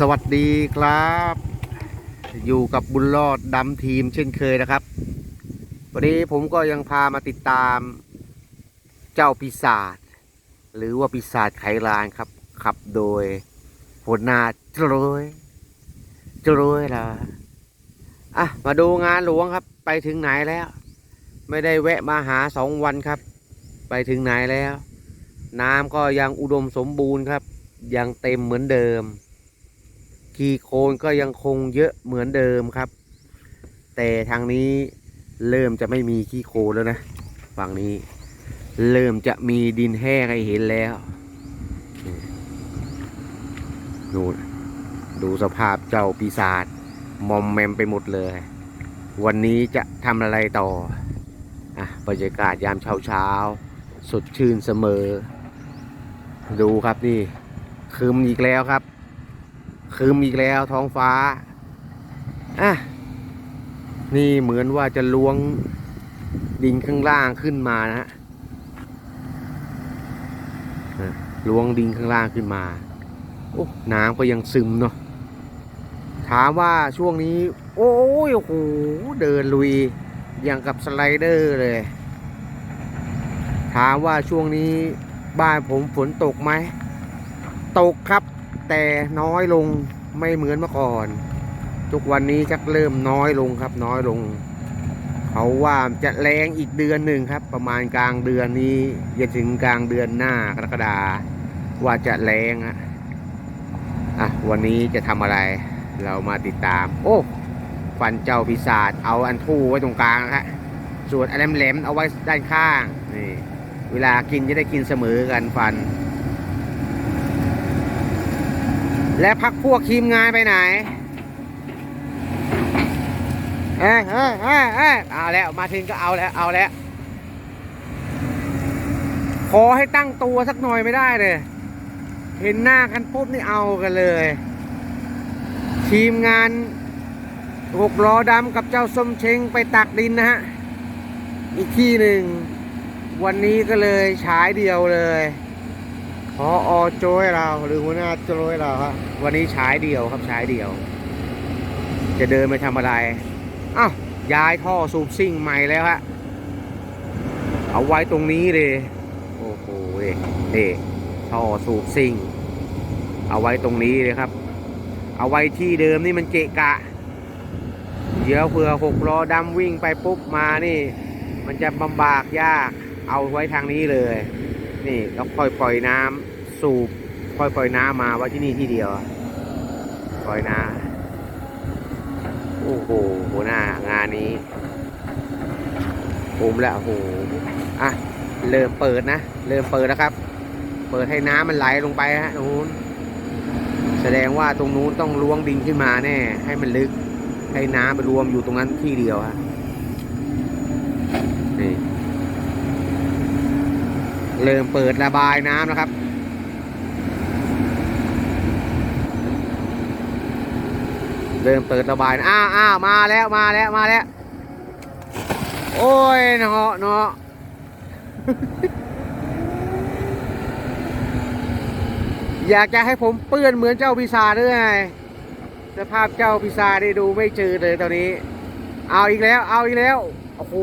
สวัสดีครับ อยู่กับบุญรอดดำทีมเช่นเคยนะครับ วันนี้ผมก็ยังพามาติดตาม เจ้าปีศาจหรือว่าปีศาจไขลานครับ ขับโดยหัวหน้าจรวยจรวยล่ะอะ มาดูงานหลวงครับ ไปถึงไหนแล้ว ไม่ได้แวะมาหาสองวันครับ ไปถึงไหนแล้ว น้ำก็ยังอุดมสมบูรณ์ครับ ยังเต็มเหมือนเดิม กีโคลนก็ยังคงเยอะเหมือนเดิมครับ แต่ทางนี้เริ่มจะไม่มีขี้โคลนแล้วนะฝั่งนี้ เริ่มจะมีดินแห้งให้เห็นแล้วดูดูสภาพเจ้าปีศาจมอมแมมไปหมดเลย วันนี้จะทำอะไรต่ออะบรรยากาศยามเช้าเช้าสดชื่นเสมอ ดูครับนี่คืมอีกแล้วครับ คืมอีกแล้วท้องฟ้า อะ นี่เหมือนว่าจะล้วงดินข้างล่างขึ้นมานะฮะล้วงดินข้างล่างขึ้นมา โอ้น้ำก็ยังซึมเนาะ ถามว่าช่วงนี้ โอ้ยโอ้โห เดินลุย อย่างกับสไลเดอร์เลย ถามว่าช่วงนี้บ้านผมฝนตกไหม ตกครับ แต่น้อยลงไม่เหมือนเมื่อก่อน ทุกวันนี้ชักเริ่มน้อยลงครับน้อยลง เขาว่าจะแรงอีกเดือนหนึ่งครับ ประมาณกลางเดือนนี้จะถึงกลางเดือนหน้ากรกฎาว่าจะแรงอะอะวันนี้จะทำอะไรเรามาติดตาม โอ้ฟันเจ้าพิศาจเอาอันทู่ไว้ตรงกลางนะฮะส่วนอันแหลมๆเอาไว้ด้านข้างนี่เวลากินจะได้กินเสมอกันฟัน และพักพวกทีมงานไปไหน เอ้ยเอ้ยเอ้ยเอ้ยเอาแล้ว มาถึงก็เอาแล้ว เอาแล้ว ขอให้ตั้งตัวสักหน่อยไม่ได้เลย เห็นหน้ากันปุ๊บนี่เอากันเลย ทีมงานหกล้อดำกับเจ้าส้มเชงไปตักดินนะฮะ อีกที่หนึ่ง วันนี้ก็เลยฉายเดียวเลย พออโจยเราหรือหัวหน้าโจยเราครับวันนี้ฉายเดียวครับฉายเดียว จะเดินไปทำอะไรอ้าวย้ายท่อสูบซิ่งใหม่แล้วฮะเอาไว้ตรงนี้เลยโอ้โหนี่ท่อสูบซิ่ง เอาไว้ตรงนี้เลยครับ เอาไว้ที่เดิมนี่มันเกะกะ เดี๋ยวเผื่อหกล้อดำวิ่งไปปุ๊บมานี่ มันจะลำบากยาก เอาไว้ทางนี้เลย นี่แล้วค่อยปล่อยน้ำ สูบค่อยปล่อยน้ำมาไว้ที่นี่ที่เดียวปล่อยน้ำโอ้โหหัวหน้างานนี้ภูมิล้วโอ้โหอะเริ่มเปิดนะเริ่มเปิดแล้วครับ เปิดให้น้ำมันไหลลงไปฮะตรงนู้นแสดงว่าตรงนู้นต้องล้วงดินขึ้นมาแน่ ให้มันลึก ให้น้ำไปรวมอยู่ตรงนั้นที่เดียวฮะนี่เริ่มเปิดระบายน้ำนะครับ เริ่มเปิดระบายน้ำอ้าวอ้ามาแล้วมาแล้วมาแล้ว โอ้ยเนาะเนาะอยากจะให้ผมเปื้อนเหมือนเจ้าพิซาด้วยไงสภาพเจ้าพิซาได้ดูไม่เจืดเลยตอนนี้ เอาอีกแล้ว เอาอีกแล้ว โอ้โห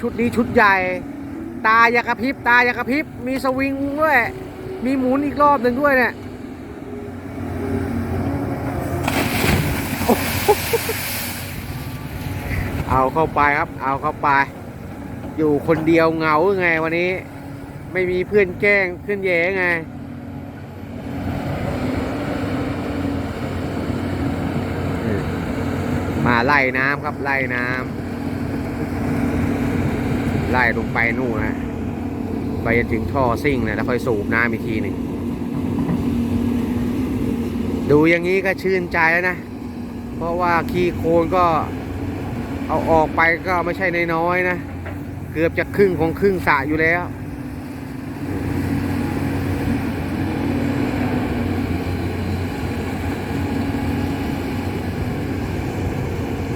ชุดนี้ชุดใหญ่ ตาอยากระพริบ ตาอยากระพริบ มีสวิงด้วย มีหมุนอีกรอบหนึ่งด้วยเนี่ย เอาเข้าไปครับ เอาเข้าไป อยู่คนเดียวเหงาไงวันนี้ ไม่มีเพื่อนแกล้งเพื่อนแย่ไงมาไล่น้ำครับไล่น้ำไล่ลงไปนู่นนะไปจนถึงท่อซิ่งนะแล้วค่อยสูบน้ำอีกทีหนึ่งดูอย่างนี้ก็ชื่นใจแล้วนะ เพราะว่าขี้โคลนก็เอาออกไปก็ไม่ใช่น้อยๆนะ เกือบจะครึ่งของครึ่งสระอยู่แล้ว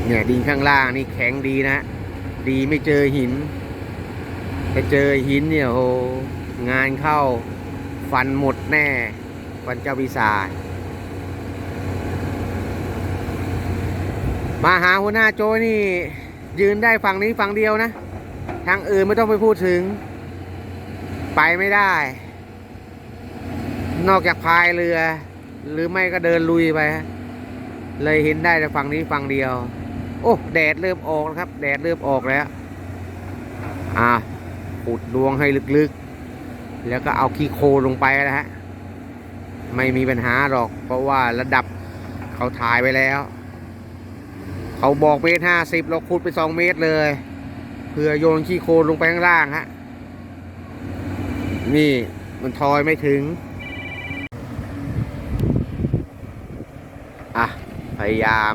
เนี่ยดินข้างล่างนี่แข็งดีนะ ดีไม่เจอหินไปเจอหินเนี่ยโหงานเข้าฟันหมดแน่ฟันเจ้าพิศาจ มาหาหัวหน้าโจนี่ ยืนได้ฝั่งนี้ฝั่งเดียวนะ ทางอื่นไม่ต้องไปพูดถึง ไปไม่ได้ นอกจากพายเรือ หรือไม่ก็เดินลุยไปฮะเลยเห็นได้แต่ฝั่งนี้ฝั่งเดียว โอ้แดดเริ่มออกแล้วครับ แดดเริ่มออกแล้วอ่าขุดดวงให้ลึกๆ แล้วก็เอาขี้โคลนลงไปนะฮะ ไม่มีปัญหาหรอก เพราะว่าระดับเขาถ่ายไปแล้ว เขาบอกเมตรห้าสิบเราขุดไปสองเมตรเลย เพื่อโยนขี้โคลนลงไปข้างล่างฮะ นี่มันทอยไม่ถึง อะ พยายาม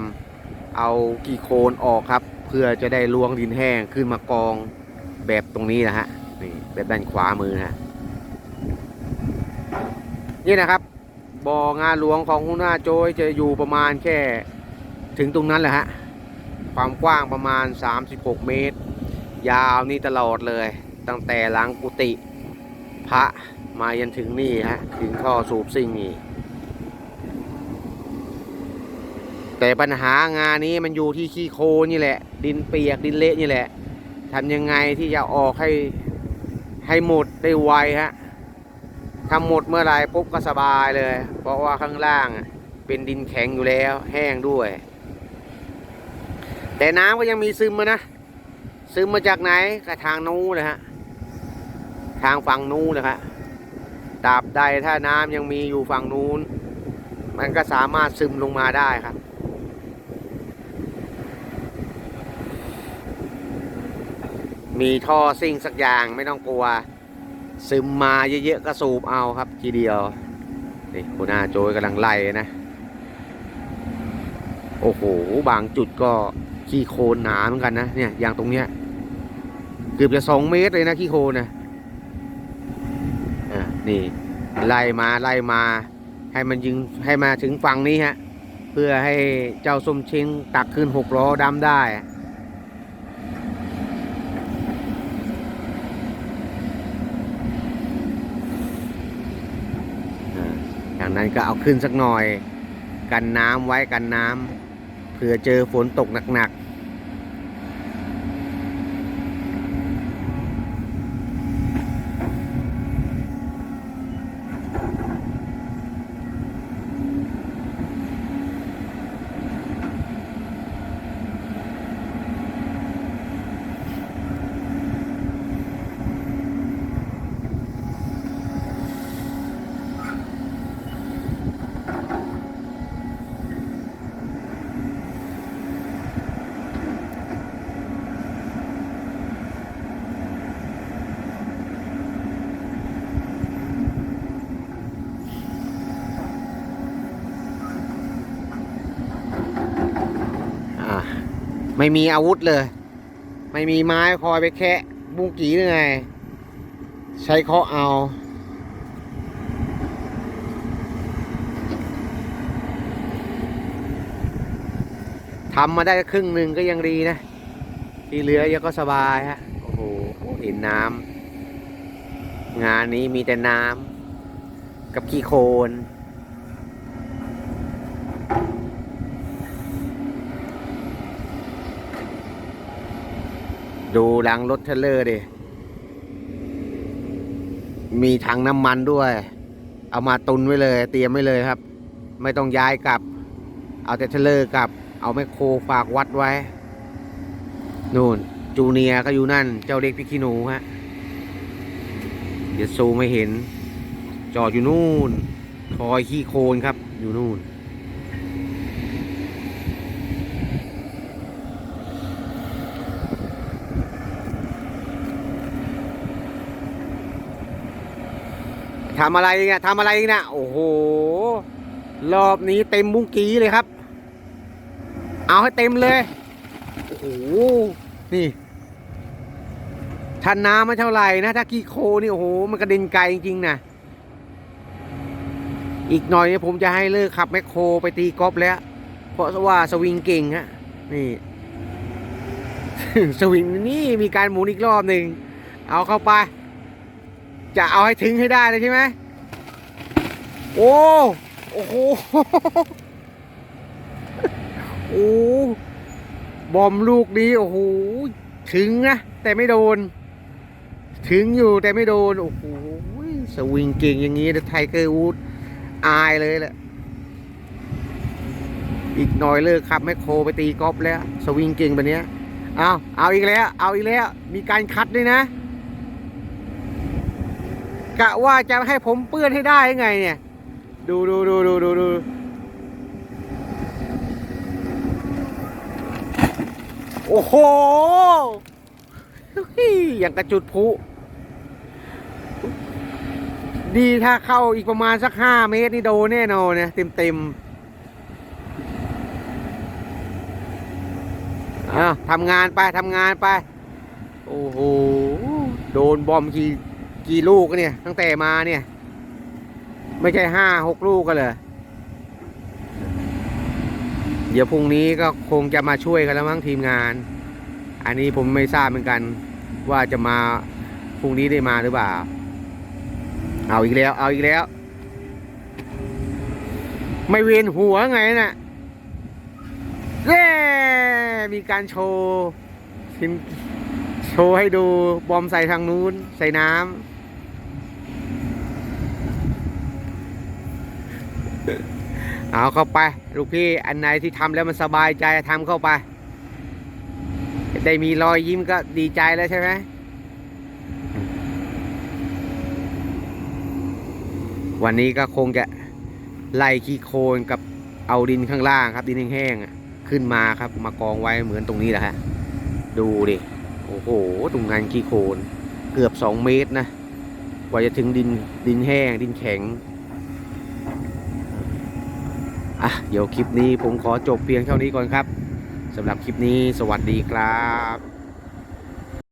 เอาขี้โคลนออกครับ เพื่อจะได้ลวงดินแห้งขึ้นมากองแบบตรงนี้นะฮะ นี่แบบด้านขวามือฮะ นี่นะครับบ่องานหลวงของหัวหน้าโจยจะอยู่ประมาณแค่ถึงตรงนั้นแหละฮะ ความกว้างประมาณ 36 เมตร ยาวนี่ตลอดเลย ตั้งแต่หลังกุฏิพระมายันถึงนี่ฮะ ถึงท่อสูบซิ่งนี่ แต่ปัญหางานนี้มันอยู่ที่ขี้โคลนี่แหละ ดินเปียกดินเละนี่แหละทำยังไงที่จะออกให้ให้หมดได้ไวฮะทำหมดเมื่อไรปุ๊บก็สบายเลย เพราะว่าข้างล่างเป็นดินแข็งอยู่แล้ว แห้งด้วย แต่น้ำก็ยังมีซึมมานะ ซึมมาจากไหนก็ทางนู้นเลยฮะ ทางฝั่งนู้นเลยครับตราบใดถ้าน้ำยังมีอยู่ฝั่งนู้น มันก็สามารถซึมลงมาได้ครับมีท่อซิ่งสักอย่างไม่ต้องกลัว ซึมมาเยอะๆก็สูบเอาครับ ทีเดียว นี่คุณอาโจยกำลังไล่นะ โอ้โห บางจุดก็ ขี้โคลนหนาเหมือนกันนะเนี่ยอย่างตรงเนี้ยเกือบจะสองเมตรเลยนะขี้โคลนนะอะนี่ไล่มาไล่มา ให้มันยิงให้มาถึงฝั่งนี้ฮะเพื่อให้เจ้าส้มเช้งตักขึ้นหกล้อดำได้อย่างนั้นก็เอาขึ้นสักหน่อย กันน้ำไว้กันน้ำ ผื่อเจอฝนตกหนักๆ ไม่มีอาวุธเลย ไม่มีไม้คอยไปแคะบุ้งกีหรือไง ใช้เคาะเอา ทำมาได้ครึ่งหนึ่งก็ยังดีนะ ที่เหลือยังก็สบายฮะ โอ้โห เห็นน้ำ งานนี้มีแต่น้ำ กับขี้โคลน ดูหลังรถเทเลอร์ดิ มีถังน้ำมันด้วย เอามาตุนไว้เลย เตรียมไว้เลยครับ ไม่ต้องย้ายกลับ เอาแต่เทเลอร์กลับ เอาแมคโครฝากวัดไว้ นู่น จูเนียก็อยู่นั่น เจ้าเล็กพิกินูฮะ เดี๋ยวซูไม่เห็น จอดอยู่นู่นทอยขี้โคลนครับ อยู่นู่น ทำอะไรเนี่ยทำอะไรเนี่ยโอ้โห รอบนี้เต็มบุ้งกีเลยครับ เอาให้เต็มเลย โอ้โห นี่ถ้าน้ำไม่เท่าไหร่นะ ถ้ากี้โคนี่โอ้โห มันกระเด็นไกลจริงๆนะ อีกหน่อยเนี่ยผมจะให้เลิกขับแมคโครไปตีกอล์ฟแล้ว เพราะว่าสวิงเก่งฮะ นี่ สวิงนี่มีการหมุนอีกรอบหนึ่ง เอาเข้าไป จะเอาให้ถึงให้ได้เลยใช่ไหมโอ้โอ้โหโอ้บอมลูกนี้โอ้โหถึงนะแต่ไม่โดน ถึงอยู่แต่ไม่โดน โอ้โหสวิงเก่งอย่างนี้ไทเกอร์วูดอายเลยแหละอีกหน่อยเลิกขับแมคโครไปตีกอล์ฟแล้ว สวิงเก่งแบบนี้เอาเอาอีกแล้ว เอาอีกแล้ว มีการคัดด้วยนะ กะว่าจะให้ผมเปื้อนให้ได้ยังไงเนี่ย ดูดูดูดูดูดูโอ้โหอย่างกระจุดพุดีถ้าเข้าอีกประมาณสักห้าเมตรนี่โดนแน่นอนเนี่ยเต็มเต็มอ้าวทำงานไปทำงานไป โอ้โห โดนบอมกี่ กี่ลูกเนี่ย ตั้งแต่มาเนี่ย ไม่ใช่ห้าหกลูกกันเลยเดี๋ยวพรุ่งนี้ก็คงจะมาช่วยกันแล้วมั้งทีมงาน อันนี้ผมไม่ทราบเหมือนกัน ว่าจะมาพรุ่งนี้ได้มาหรือเปล่า เอาอีกแล้ว เอาอีกแล้ว ไม่เวียนหัวไงน่ะเย้มีการโชว์โชว์ให้ดูบอมใส่ทางนู้น ใส่น้ำ เอาเข้าไป ลูกพี่อันไหนที่ทำแล้วมันสบายใจทำเข้าไป ได้มีรอยยิ้มก็ดีใจแล้วใช่ไหมวันนี้ก็คงจะไล่ขี้โคลนกับเอาดินข้างล่างครับดินแห้งๆขึ้นมาครับมากองไว้เหมือนตรงนี้แหละฮะดูดิโอ้โหตรงงานขี้โคลนเกือบสองเมตรนะกว่าจะถึงดินดินแห้งดินแข็ง อะเดี๋ยวคลิปนี้ผมขอจบเพียงเท่านี้ก่อนครับสำหรับคลิปนี้สวัสดีครับ